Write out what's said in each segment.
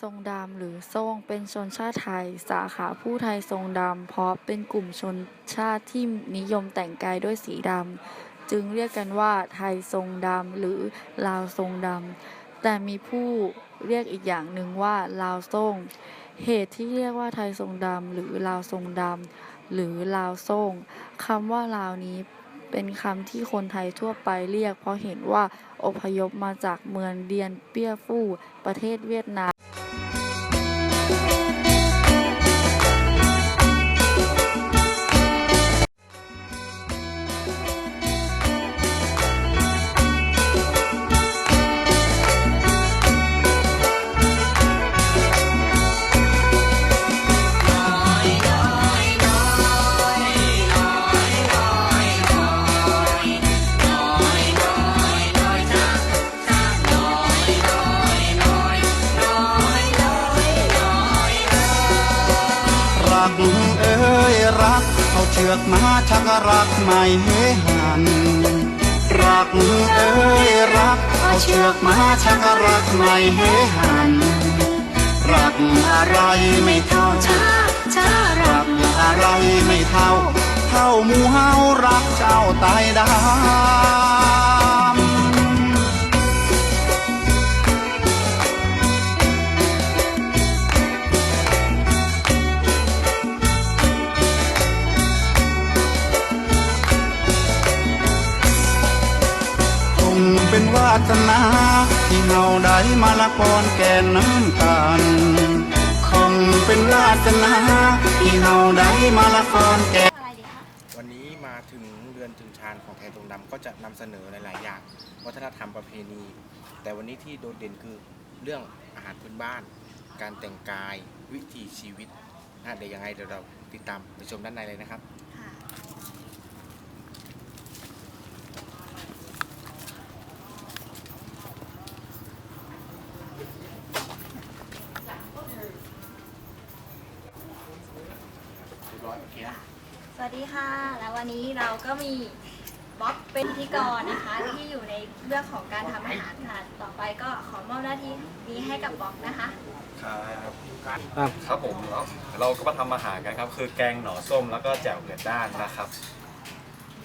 ทรงดำหรือทรงเป็นชนชาติไทย สาขาผู้ไทยทรงดำเพราะเป็นกลุ่มชนชาติที่นิยมแต่งกายด้วยสีดำจึงเรียกกันว่าไทยทรงดำหรือลาวทรงดำแต่มีผู้เรียกอีกอย่างหนึ่งว่าลาวทรงเหตุที่เรียกว่าไทยทรงดำหรือลาวทรงดำหรือลาวทรงคำว่าลาวนี้เป็นคำที่คนไทยทั่วไปเรียก เพราะเห็นว่าอพยพมาจากเมืองเดียนเปี้ยฟู่ประเทศเวียดนาม อาเชือกมาชักรักไม่เฮหัน รักเอ้ยรักเอาเชือกมาชักรักไม่เฮหัน รักอะไรไม่เท่าช้าช้ารักอะไรไม่เท่า เท่ามูเฮารักเจ้าตายได้ สนาที่เฮาได้มาละกอนแก่น้ำกันคงเป็นวาสนาที่เฮาได้มาละก่อนแก่วันนี้มาถึงเดือนถึงชาญของไทยตรงดำก็จะนำเสนอหลาย ๆ อย่าง วัฒนธรรมประเพณี แต่วันนี้ที่โดดเด่นคือเรื่องอาหารพื้นบ้าน การแต่งกายวิถีชีวิตนะเดี๋ยวยังไงเดี๋ยวเราติดตามไปชมด้านในเลยนะครับ สวัสดีค่ะ แล้ววันนี้เราก็มีบ๊อบเป็นพิธีกรนะคะ ที่อยู่ในเรื่องของการทำอาหารค่ะ ต่อไปก็ขอมอบหน้าที่นี้ให้กับบ๊อบนะคะ ครับครับผมแล้วเราก็มาทำอาหารกันครับ คือแกงหน่อส้มแล้วก็แจ่วเผือกด้านนะครับ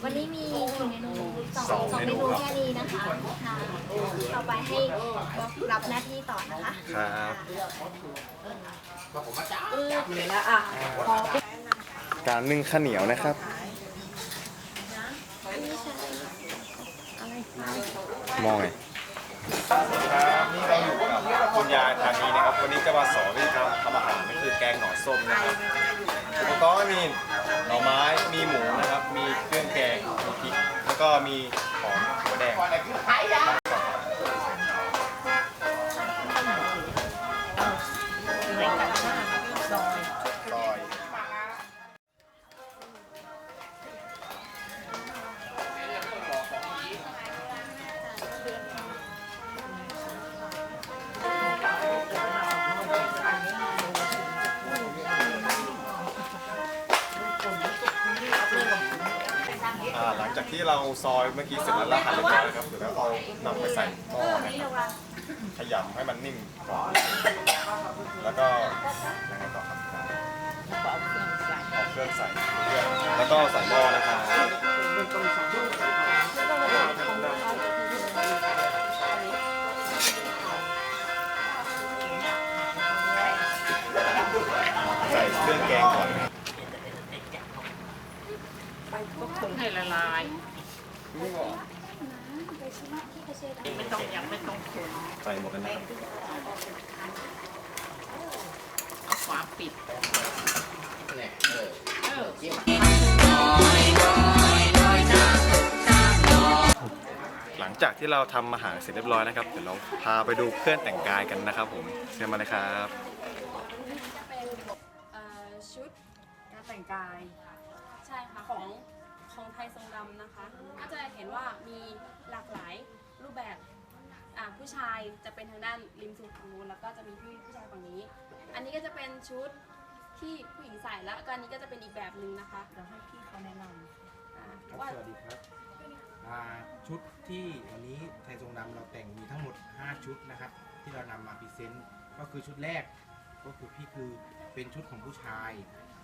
วันนี้มีกี่เมนูสองสองสองเมเมนูนูครับ แค่นี้นะคะค่ะต่อไปให้บ๊อบรับหน้าที่ต่อนะคะครับ การนึ่งข้าวเหนียวนะครับ มองไงครับนี่เราอยู่กับคุณยายธานีนะครับ วันนี้จะมาสอนวิธีทำทำอาหารก็คือแกงหน่อส้มนะครับอุปกรณ์ก็มีหน่อไม้มีหมูนะครับ มีเครื่องแกงมีพริกแล้วก็มีหอมหัวแดง ที่เราซอยเมื่อกี้เสร็จแล้วเราหั่นเรียบร้อยแล้วครับเดี๋ยวเราเอานำไปใส่หม้อนะครับขยำให้มันนิ่มก่อนแล้วก็ยังไงต่อครับเอาเครื่องใส่เครื่องแล้วก็ใส่หม้อนะครับใส่เครื่องแกงก่อนนะ ครับให้ละลายไม่ต้องยังไม่ต้องคนใส่หมดกันนะครับเอาฝาปิดเออหลังจากที่เราทำอาหารเสร็จเรียบร้อยนะครับเดี๋ยวเราพาไปดูเครื่องแต่งกายกันนะครับผมเชิญมาเลยครับเอ่อชุดการแต่งกายใช่ค่ะของของไทยทรงดำนะคะ ก็จะเห็นว่ามีหลากหลายรูปแบบอ่าผู้ชายจะเป็นทางด้านริมสุดฝั่งนู้นแล้วก็จะมีผู้ผู้ชายฝั่งนี้ อันนี้ก็จะเป็นชุดที่ผู้หญิงใส่แล้วก็อันนี้ก็จะเป็นอีกแบบหนึ่งนะคะเดี๋ยวให้พี่เขาแนะนำอ่าครับว่าสวัสดีครับอ่าชุดที่วันนี้ไทยทรงดำเราแต่งมีทั้งหมด 5 ชุดนะครับ ที่เรานำมาพรีเซนต์ก็คือชุดแรก ก็คือพี่คือเป็นชุดของผู้ชาย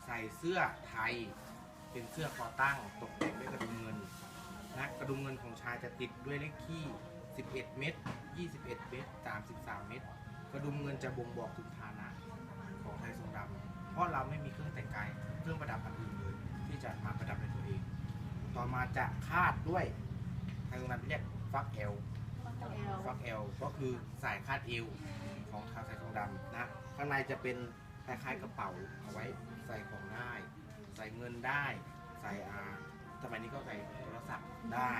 ใส่เสื้อไทย เป็นเสื้อคอตั้งตกแต่งด้วยกระดุมเงินนะกระดุมเงินของชายจะติดด้วยเลขขี้ 11 เม็ด21 เม็ด33 เม็ดกระดุมเงินจะบ่งบอกถึงฐานะของไทยทรงดำเพราะเราไม่มีเครื่องแต่งกายเครื่องประดับอันอื่นเลยที่จะมาประดับในตัวเอง ต่อมาจะคาดด้วยไทยทรงดำเรียกฟักเอลฟักเอลก็คือสายคาดเอวของชาวไทยทองดำนะข้างในจะเป็นคล้ายๆกระเป๋าเอาไว้ใส่ของได้ใส่เงินได้ ใส่อาสมัยนี้ก็ใส่โทรศัพท์ได้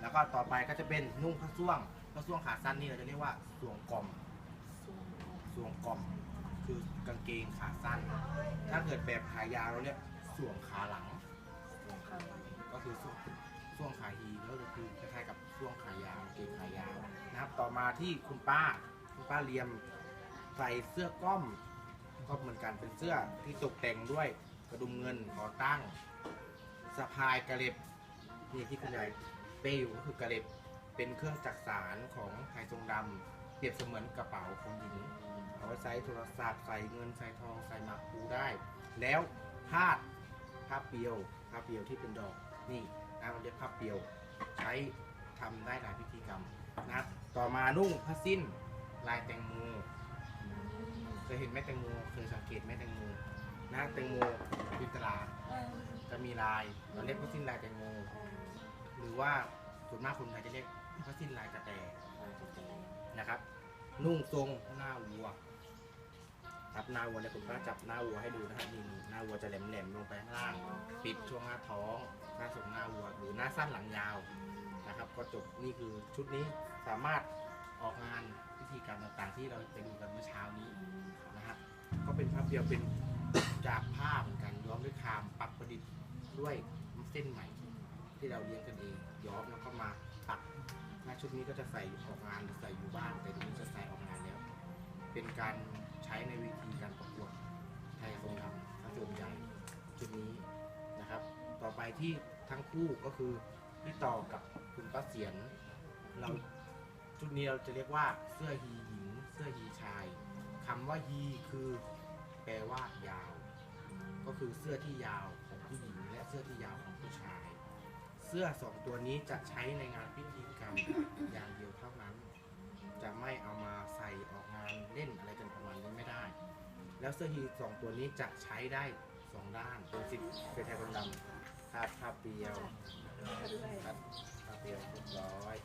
แล้วก็ต่อไปก็จะเป็นนุ่งผ้าส้วงผ้าส้วงขาสั้นนี่เราจะเรียกว่าสวงกลอมสวงกลอม คือกางเกงขาสั้น ถ้าเกิดแบบขายาวเราเรียกสวงขาหลังก็คือช่วงช่วงขาฮีก็คือคล้ายๆกับช่วงขายาวกางเกงขายาวนะครับ ต่อมาที่คุณป้าคุณป้าเลียมใส่เสื้อก้อมก็เหมือนกันเป็นเสื้อที่ตกแต่งด้วย กระดุมเงินขอตั้งสะพายกระเล็บนี่ที่คุณยายเป้อยู่ก็คือกระเล็บเป็นเครื่องจักสารของไทยทรงดำเปรียบเสมือนกระเป๋าของหญิงเอาไว้ใส่โทรศัพท์ใส่เงินใส่ทองใส่หมากปูได้ แล้วพาดผ้าเปียวผ้าเปียวที่เป็นดอกนี่นะเราเรียกผ้าเปียว ใช้ทำได้หลายพิธีกรรมนะต่อมานุ่งผ้าสิ้นลายแตงโมเคยเห็นไหมแตงโมเคยสังเกตไหมแตงโม นะแตงโมพิตลาจะมีลายเราเรียกผ้าสิ้นลายแตงโม หรือว่าส่วนมากคนไทยจะเรียกผ้าสิ้นลายกระแตนะครับ นุ่งทรงหน้าวัวครับหน้าวัวเนี่ยผมก็จับหน้าวัวให้ดูนะครับนี่หน้าวัวจะแหลมๆลงไปข้างล่าง ปิดช่วงหน้าท้องหน้าทรงหน้าวัวหรือหน้าสั้นหลังยาว นะครับก็จบนี่คือชุดนี้สามารถออกงานพิธีกรรมต่างๆ ที่เราไปดูกันเมื่อเช้านี้นะฮะก็เป็นภาพเดียวเป็น จากผ้าเหมือนกันย้อมด้วยคามปักประดิษฐ์ด้วยเส้นใหม่ ที่เราเลี้ยงกันเองย้อมแล้วก็มาปักหน้าชุดนี้ก็จะใส่ออกงานหรือใส่อยู่บ้านแต่ทีนี้จะใส่ออกงานแล้ว เป็นการใช้ในวิธีการประกวดไทยทรงดำพระโจมใหญ่ชุดนี้นะครับ ต่อไปที่ทั้งคู่ก็คือพี่ต่อกับคุณป้าเสียนเราชุดนี้เราจะเรียกว่าเสื้อฮีหญิง เสื้อฮีชายคำว่าฮีคือแปลว่ายาว ก็คือเสื้อที่ยาวของผู้หญิงและเสื้อที่ยาวของผู้ชาย เสื้อสองตัวนี้จะใช้ในงานพิธีกรรมอย่างเดียวเท่านั้น จะไม่เอามาใส่ออกงานเล่นอะไรกันประมาณนี้ไม่ได้ แล้วเสื้อฮีสองตัวนี้จะใช้ได้สองด้านเป็นสิบเป็นไทยคนดำคาดผ้าเปียวครับผ้าเปียวเรียบร้อย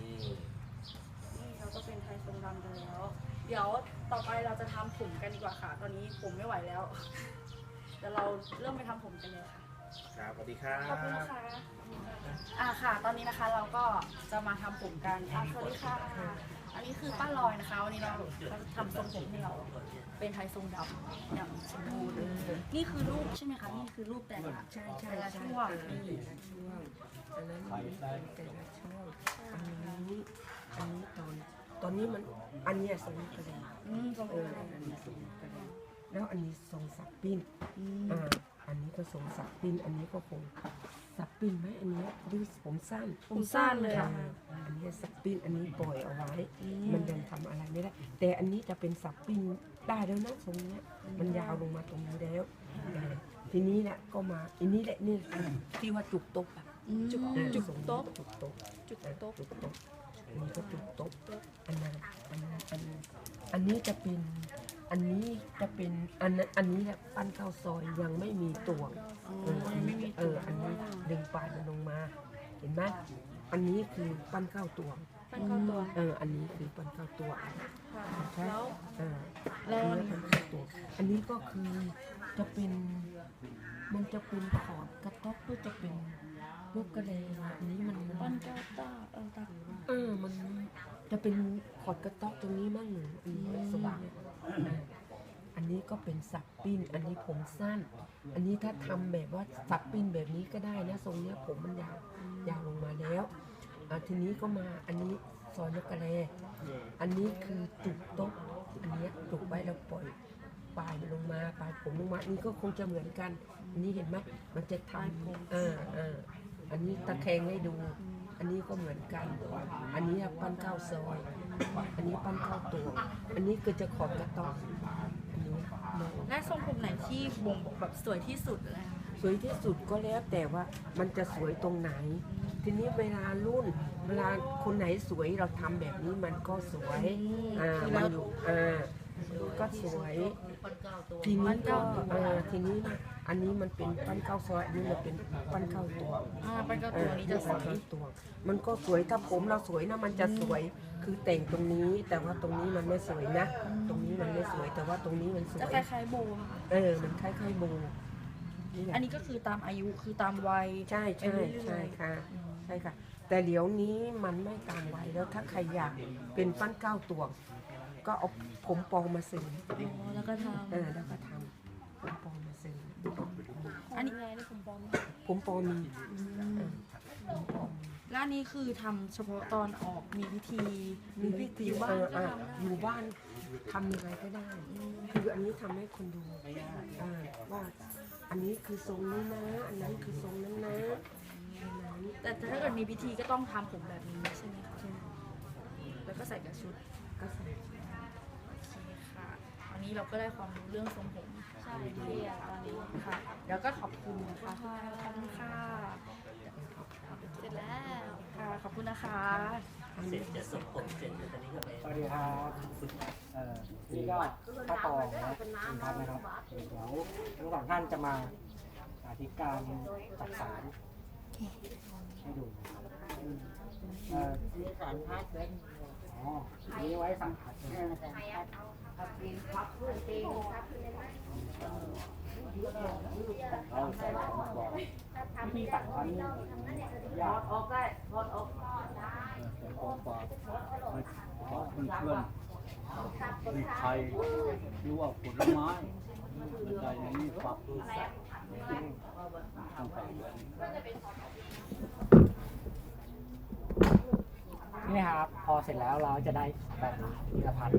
นี่นี่เราก็เป็นไทยทรงดำกันแล้ว เดี๋ยวต่อไปเราจะทำผมกันดีกว่าค่ะ ตอนนี้ผมไม่ไหวแล้วเดี๋ยวเราเริ่มไปทำผมกันเลยค่ะ ครับสวัสดีครับขอบคุณนะคะอ่าค่ะ ตอนนี้นะคะเราก็จะมาทำผมกันอะสวัสดีค่ะ อันนี้คือป้าลอยนะคะ วันนี้เราเราจะทำทรงผมให้เรา เป็นไทยทรงดำอย่างสมบูรณ์นี่คือรูปใช่ไหมคะ นี่คือรูปแต่ละใช่ใช่แต่ละใช่ช่วงนี่ช่วงอันนั้นมีแต่ละช่วงอันนี้อันนี้ตอน ตอนนี้มันอันเนี้ยทรงกระเด็นอืมทรงเอออันนี้ทรงกระเด็นแล้วอันนี้ทรงสับปิ้นอ่าอันนี้ก็ทรงสับปิ้น อันนี้ก็คงสับปิ้นไหมอันเนี้ยดูผมสั้น ผมสั้นเลยอ่าอะอันนี้สับปิ้นอันนี้ปล่อยเอาไว้ มันยังทำอะไรไม่ได้ แต่อันนี้จะเป็นสับปิ้นได้แล้วนะทรงเนี้ย มันยาวลงมาตรงนี้แล้วเออทีนี้เนี่ยก็มาอันนี้แหละนี่ที่ว่าจุกตกอะจุกอ่าจุกโต๊ะจุกโต๊ะจุกโต๊ะจุกโต๊ะ อันนี้ก็จุกโต๊ะอันนั้นอันนั้นอันนั้นอันนี้จะเป็นอันนี้จะเป็นอันนั้นอันนี้แหละปั้นข้าวซอยยังไม่มีตัวเอออันนี้เอออันนี้ดึงปลายมันลงมา เห็นไหมอันนี้คือปั้นข้าวตัวปั้นเข้าตัวเออ อันนี้คือปั้นข้าวตัวค่ะใช่แล้วเออแล้วอันนี้ปั้นข้าวตัวอันนี้ก็คือจะเป็นมันจะเป็นขอดกระต๊อบก็จะเป็น ลูกกระเลงอันนี้มันปั้นเก้าตาเออตาเออมันจะเป็นขอดกระต๊อกตรงนี้มั่งหรืออันนี้สว่างอ่าอันนี้ก็เป็นสับปิ้น อันนี้ผมสั้น อันนี้ถ้าทำแบบว่าสับปิ้นแบบนี้ก็ได้นะทรงเนี้ยผมมันยาวยาวลงมาแล้วอ่าทีนี้ก็มาอันนี้ซอยนกกระแลอันนี้คือจุกโต๊ะอันเนี้ยจุกไว้แล้วปล่อยปลายมันลงมาปลายผมลงมาอันนี้ก็คงจะเหมือนกันอันนี้เห็นไหมมันจะทำอ่าอ่า อันนี้ตะแคงให้ดู อันนี้ก็เหมือนกัน อันนี้ปั้นข้าวซอย อันนี้ปั้นเข้าตัว อันนี้คือจะขอบกระต๊อกอันนี้โนและทรงผมไหนที่บ่งบอกแบบสวยที่สุดเลยคะสวยที่สุดก็แล้วแต่ว่ามันจะสวยตรงไหน ทีนี้เวลารุ่น เวลาคนไหนสวยเราทำแบบนี้มันก็สวยอ่ามันอยู่อ่า ก็สวยทีนี้ก็อ่าทีนี้นะอันนี้มันเป็นปั้นเก้าซอยอันนี้มันเป็นปั้นเข้าตัวอ่าเป็นกระตัวนี้จะสวยปั้นเข้าตัวมันก็สวยถ้าผมเราสวยนะมันจะสวยคือแต่งตรงนี้ แต่ว่าตรงนี้มันไม่สวยนะ ตรงนี้มันไม่สวย แต่ว่าตรงนี้มันสวจะยคล้ายๆโบว์ค่ะเออมันคล้ายๆโบนี่แหละอันนี้ก็คือตามอายุคือตามวัยใช่ไปใช่เรื่อยๆใช่ค่ะใช่ค่ะ แต่เดี๋ยวนี้มันไม่ตามวัยแล้วถ้าใครอยากเป็นปั้นเก้าตัว ก็เอาผมปลอมมาซื้ออ๋อแล้วก็ทเออแล้วก็ทำผมปลอมมาซื้อำอันนี้ไงที่ผมบอกผมปลอมมีเออผมปลอมแล้วอันนี้คือทำเฉพาะตอนออกมีพิธีมีวิธีอยู่บ้าเอนอก็อะทำได้อยู่บ้านทำยังไงก็ได้ คืออันนี้ทำให้คนดูอ่าว่าอันนี้คือทรงนี้นะ อันนั้นคือทรงนั้นนะอันนั้นแต่ถ้าเกิดมีพิธีก็ต้องทำผมแบบนี้ใช่ไหมคะแล้วก็ใส่กับชุดก็ใส่โอเค ค่ะวันนี้เราก็ได้ความรู้เรื่องทรงผมใช่ที่ตอนนี้ค่ะ แล้วก็ขอบคุณนะคะขอบคุณค่ะเสร็จแล้วค่ะขอบคุณนะคะสวัสดีครับเอ่อนี่ก็ข้าตองนะคุณทัศน์นะครับเดี๋ยวทั้งสองท่านจะมาสาธิตการจักสารให้ดูนะครับเอ่อนี่สารพัดเลยอ๋ออันนี้ไว้สัมผัสเลย เราใส่ของบอกวิธีตัดพันนี่ยากออกได้รอดออกแต่ของบอกเพราะเพื่อนมีไทยหรือว่าผลไม้ใจอย่างนี้ปักต้องใส่ นี่ครับ พอเสร็จแล้วเราจะได้แบบธีรพัฒน์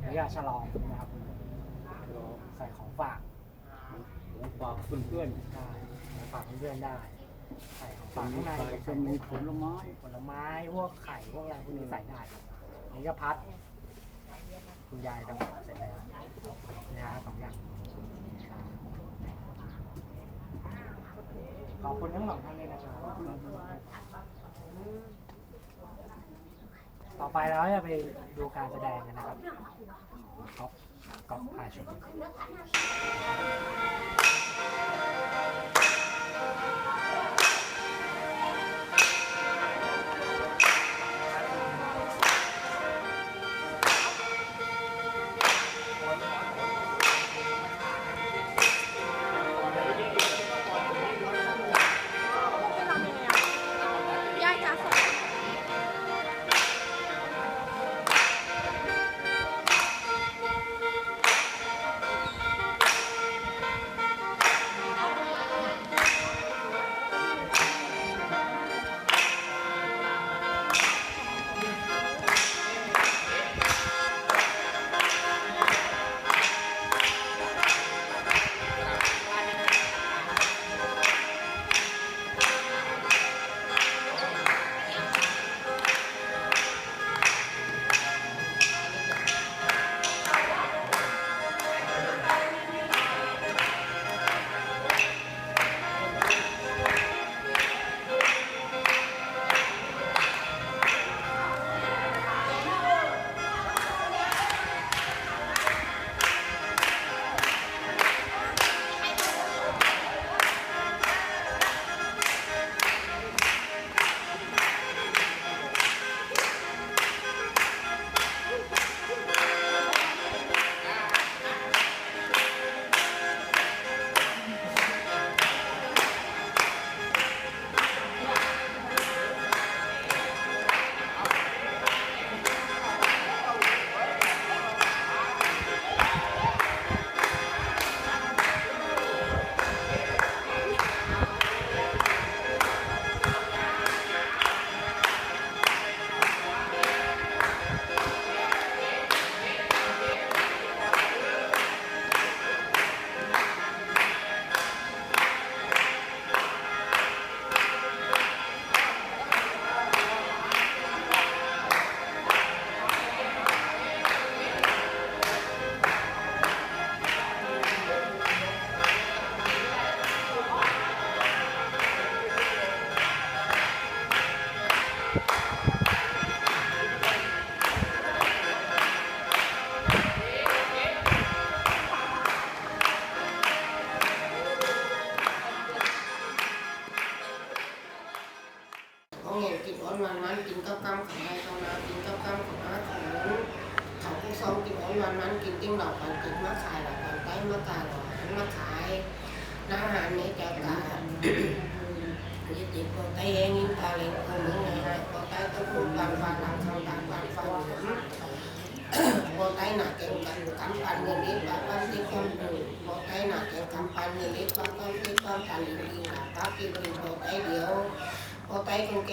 หรือว่าฉลองนะครับใส่ของฝากฝากเพื่อนๆได้ฝากเพื่อนๆได้ ใส่ของฝากข้างในจะมีผลไม้ผลไม้พวกไข่พวกอะไรพวกนี้ใส่ได้นนี้ก็พัด คุณยายทำเสร็จแล้วนะฮะสองอย่างขอบคุณทั้งสองท่านเลยนะครับ ต่อไปเราจะไปดูการแสดงกันนะครับก๊อฟก๊อฟพาชม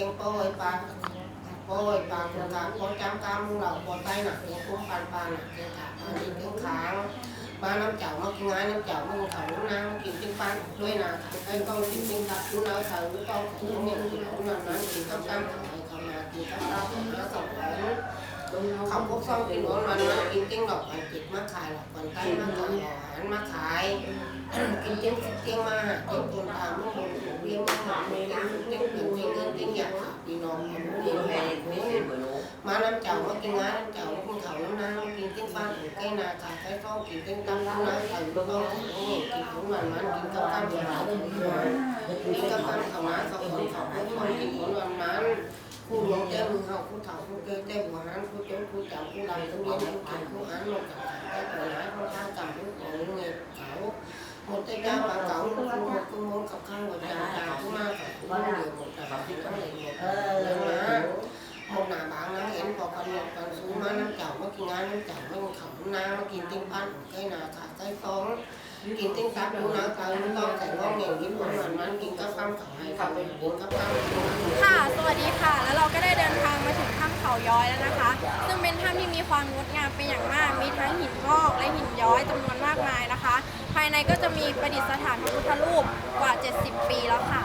ก่งโป้ยปาโป้ยปานโอกาสโปจำกามุงเหล่าโปใตหนักเก่งคุ้มปานปานหนักเก่งขาปานดีเก่งขางมาน้ำเจ้ามากินง่ายน้ำเจ้ามึาเขานางกินจิ้งปันด้วยนะไอ้ต้องกินจิ้งตับรู้นาเขาต้องกินเนี่ยกินน้ำนั้นกินข้ำก้ามไอ้เขามากินข้าวกล้ามมาสองคนเขาพกซ่องเป็นหัวมันกินจิ้งดอกมันจิตมาขายหลอกมันใต้มาขายหวานมาขาย กินเจ๊งเจ๊งมาเจ๊งจนตาไม่เห็นเลี้ยงมาหมาเลี้ยงเลี้งนเจ๊งเงินเจ๊งอยากกินนมเลี้ยงแม่เลี้ยงมาน้ำเจ้ามากินน้ำน้ำเจ้ากินเขาน้ำน้ำกินเกิงฟ้ากินไก่นาคาใไก่ต้องกินเกิงตั้งน้ำน้ำไก่ต้องกินของมันมันกินกับข้าวเหนียวกินกับข้าวเหนียวกับข้าวเหนียวกับข้าวกินของมันมันผู้หลงเจ้ามือเขาผู้เฒ่าผู้เจ้าเจ้าหัวนั้นผู้เจ้าผู้เจ้าผู้ลำผู้เย็นผู้เก่งผู้อันหลงกับแต่หัวหันเขาท่าจำผู้หลงเงียบเขา มากินงานน้ำเจ้ามากินข้าวน้ำมากินติ้งปั้นไก่นาขาไก่ฟองกินติ้งตับดูนะไก่ไม่ต้องใส่งอกเหงี่ยงกินหวานหวานมันกินกับข้าวขาวให้ข้าวเป็นกินกับข้าวค่ะ สวัสดีค่ะ แล้วเราก็ได้เดินทางมาถึงถ้ำเขาย้อยแล้วนะคะ ซึ่งเป็นถ้ำที่มีความงดงามเป็นอย่างมาก มีทั้งหินงอกและหินย้อยจำนวนมากมายนะคะายในก็จะมีประดิษฐานพระพุทธรูปกว่า 70 ปีแล้วค่ะ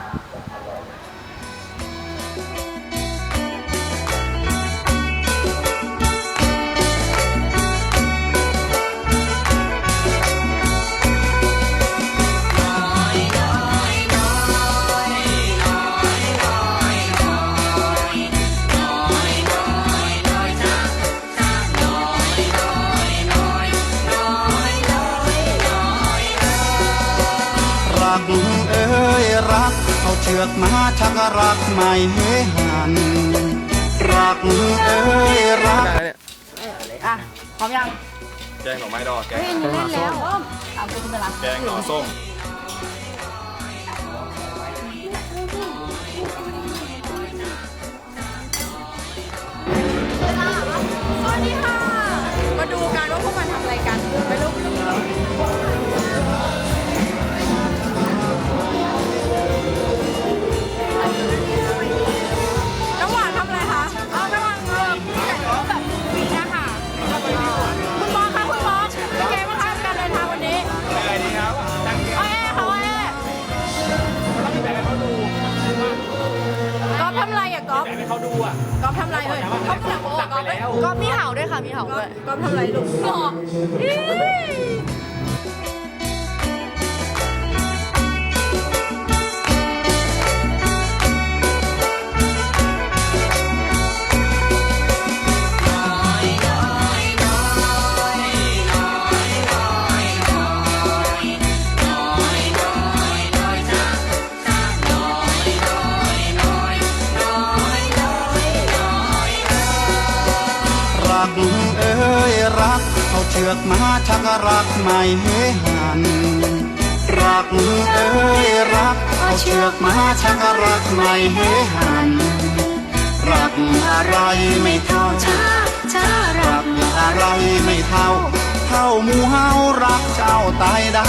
รักเอ้ยรัก เอาเชือกมาชักรักไม่เฮหัน รักเอ้ยรักอะพร้อมยังแกงหน่อไม้ดอกแกงเฮ้ยนี่เล่นแล้วถามคุณเป็นไรแกงหน่อส้มสวัสดีค่ะ มาดูกันว่าพวกมันทำอะไรกันไปลุก อฟทำอะไรเอ่ยก๊อฟหนักโอ้ก๊อฟเอ้ยก๊อฟมีเห่าด้วยค่ะมีเห่าด้วยก๊อฟทำอะไรลูกหลอก เชือกมาชักรักไม่เหัน รักเอ้ยรักเอาเชือกมาชักรักไม่เหัน รักอะไรไม่เท่าช้าช้ารักอะไรไม่เท่า เท่ามูเฮารักเจ้าตายดา